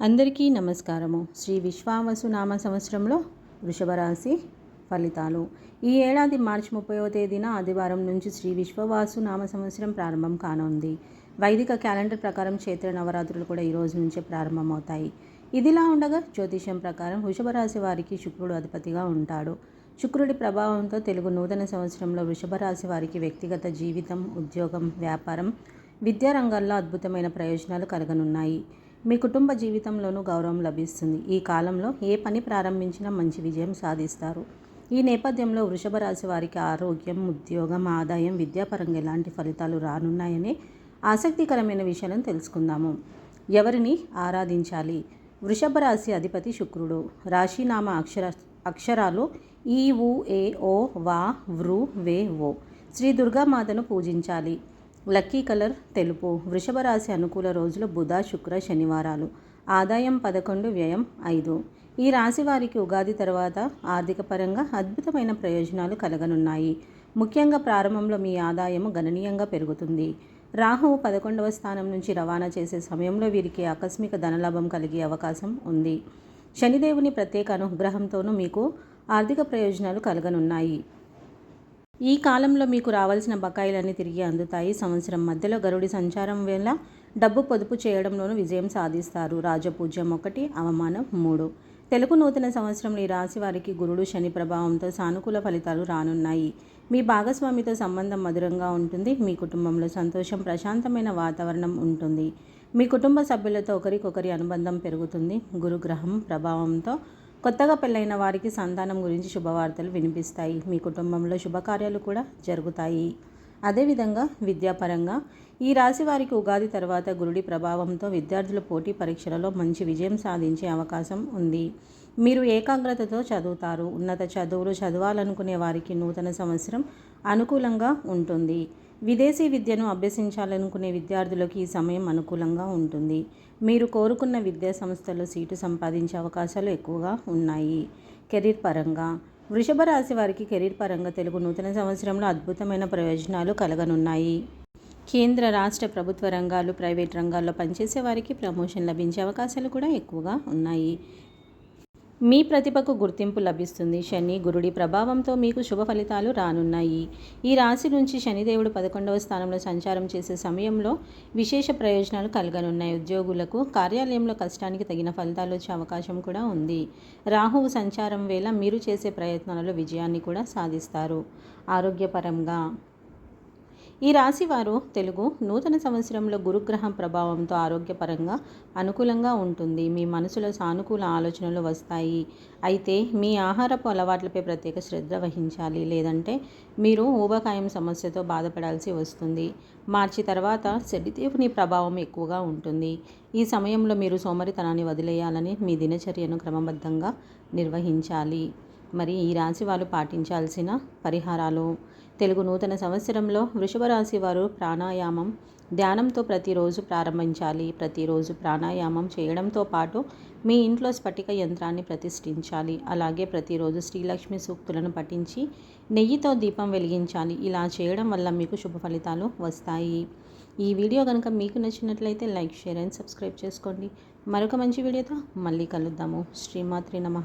అందరికీ నమస్కారము. శ్రీ విశ్వావసు నామ సంవత్సరంలో వృషభరాశి ఫలితాలు. ఈ ఏడాది మార్చి ముప్పైవ తేదీన ఆదివారం నుంచి శ్రీ విశ్వవాసు నామ సంవత్సరం ప్రారంభం కానుంది. వైదిక క్యాలెండర్ ప్రకారం చైత్ర నవరాత్రులు కూడా ఈ రోజు నుంచే ప్రారంభమవుతాయి. ఇదిలా ఉండగా జ్యోతిష్యం ప్రకారం వృషభరాశి వారికి శుక్రుడు అధిపతిగా ఉంటాడు. శుక్రుడి ప్రభావంతో తెలుగు నూతన సంవత్సరంలో వృషభరాశి వారికి వ్యక్తిగత జీవితం ఉద్యోగం వ్యాపారం విద్యారంగాల్లో అద్భుతమైన ప్రయోజనాలు కలగనున్నాయి. మీ కుటుంబ జీవితంలోనూ గౌరవం లభిస్తుంది. ఈ కాలంలో ఏ పని ప్రారంభించినా మంచి విజయం సాధిస్తారు. ఈ నేపథ్యంలో వృషభ రాశి వారికి ఆరోగ్యం ఉద్యోగం ఆదాయం విద్యాపరంగా ఎలాంటి ఫలితాలు రానున్నాయనే ఆసక్తికరమైన విషయాలను తెలుసుకుందాము. ఎవరిని ఆరాధించాలి? వృషభ రాశి అధిపతి శుక్రుడు. రాశినామ అక్షర అక్షరాలు ఈ ఉ ఏ ఓ వా వృ వే ఓ. శ్రీ దుర్గామాతను పూజించాలి. లక్కీ కలర్ తెలుపు. వృషభ రాశి అనుకూల రోజులు బుధ శుక్ర శనివారాలు. ఆదాయం పదకొండు వ్యయం ఐదు. ఈ రాశి వారికి ఉగాది తర్వాత ఆర్థిక పరంగా అద్భుతమైన ప్రయోజనాలు కలగనున్నాయి. ముఖ్యంగా ప్రారంభంలో మీ ఆదాయము గణనీయంగా పెరుగుతుంది. రాహువు పదకొండవ స్థానం నుంచి రవాణా చేసే సమయంలో వీరికి ఆకస్మిక ధనలాభం కలిగే అవకాశం ఉంది. శనిదేవుని ప్రత్యేక అనుగ్రహంతోనూ మీకు ఆర్థిక ప్రయోజనాలు కలగనున్నాయి. ఈ కాలంలో మీకు రావాల్సిన బకాయిలన్నీ తిరిగి అందుతాయి. సంవత్సరం మధ్యలో గరుడి సంచారం వేళ డబ్బు పొదుపు చేయడంలోనూ విజయం సాధిస్తారు. రాజపూజ్యం ఒకటి అవమానం మూడు. తెలుగు నూతన సంవత్సరంలో ఈ రాశి వారికి గురుడు శని ప్రభావంతో సానుకూల ఫలితాలు రానున్నాయి. మీ భాగస్వామితో సంబంధం మధురంగా ఉంటుంది. మీ కుటుంబంలో సంతోషం ప్రశాంతమైన వాతావరణం ఉంటుంది. మీ కుటుంబ సభ్యులతో ఒకరికొకరి అనుబంధం పెరుగుతుంది. గురుగ్రహం ప్రభావంతో కొత్తగా పెళ్ళైన వారికి సంతానం గురించి శుభవార్తలు వినిపిస్తాయి. మీ కుటుంబంలో శుభకార్యాలు కూడా జరుగుతాయి. అదేవిధంగా విద్యాపరంగా ఈ రాశి వారికి ఉగాది తర్వాత గురుడి ప్రభావంతో విద్యార్థులు పోటీ పరీక్షలలో మంచి విజయం సాధించే అవకాశం ఉంది. మీరు ఏకాగ్రతతో చదువుతారు. ఉన్నత చదువులు చదవాలనుకునే వారికి నూతన సంవత్సరం అనుకూలంగా ఉంటుంది. విదేశీ విద్యను అభ్యసించాలనుకునే విద్యార్థులకు ఈ సమయం అనుకూలంగా ఉంటుంది. మీరు కోరుకున్న విద్యా సంస్థలో సీటు సంపాదించే అవకాశాలు ఎక్కువగా ఉన్నాయి. కెరీర్ పరంగా. వృషభ రాశి వారికి కెరీర్ పరంగా తెలుగు నూతన సంవత్సరంలో అద్భుతమైన ప్రయోజనాలు కలగనున్నాయి. కేంద్ర రాష్ట్ర ప్రభుత్వ రంగాలు ప్రైవేట్ రంగాల్లో పనిచేసే వారికి ప్రమోషన్ లభించే అవకాశాలు కూడా ఎక్కువగా ఉన్నాయి. మీ ప్రతిభకు గుర్తింపు లభిస్తుంది. శని గురుడి ప్రభావంతో మీకు శుభ ఫలితాలు రానున్నాయి. ఈ రాశి నుంచి శనిదేవుడు పదకొండవ స్థానంలో సంచారం చేసే సమయంలో విశేష ప్రయోజనాలు కలగనున్నాయి. ఉద్యోగులకు కార్యాలయంలో కష్టానికి తగిన ఫలితాలు వచ్చే అవకాశం కూడా ఉంది. రాహువు సంచారం వేళ మీరు చేసే ప్రయత్నాలలో విజయాన్ని కూడా సాధిస్తారు. ఆరోగ్యపరంగా ఈ రాశి వారు తెలుగు నూతన సంవత్సరంలో గురుగ్రహం ప్రభావంతో ఆరోగ్యపరంగా అనుకూలంగా ఉంటుంది. మీ మనసులో సానుకూల ఆలోచనలు వస్తాయి. అయితే మీ ఆహారపు అలవాట్లపై ప్రత్యేక శ్రద్ధ వహించాలి. లేదంటే మీరు ఊబకాయం సమస్యతో బాధపడాల్సి వస్తుంది. మార్చి తర్వాత శనిదేవుని ప్రభావం ఎక్కువగా ఉంటుంది. ఈ సమయంలో మీరు సోమరితనాన్ని వదిలేయాలని మీ దినచర్యను క్రమబద్ధంగా నిర్వహించాలి. మరి ఈ రాశి వాళ్ళు పాటించాల్సిన పరిహారాలు? తెలుగు నూతన సంవత్సరంలో వృషభరాశి వారు ప్రాణాయామం ధ్యానంతో ప్రతిరోజు ప్రారంభించాలి. ప్రతిరోజు ప్రాణాయామం చేయడంతో పాటు మీ ఇంట్లో స్ఫటిక యంత్రాన్ని ప్రతిష్ఠించాలి. అలాగే ప్రతిరోజు శ్రీలక్ష్మి సూక్తులను పఠించి నెయ్యితో దీపం వెలిగించాలి. ఇలా చేయడం వల్ల మీకు శుభ ఫలితాలు వస్తాయి. ఈ వీడియో కనుక మీకు నచ్చినట్లయితే లైక్ షేర్ అండ్ సబ్స్క్రైబ్ చేసుకోండి. మరొక మంచి వీడియోతో మళ్ళీ కలుద్దాము. శ్రీమాత్రి నమ.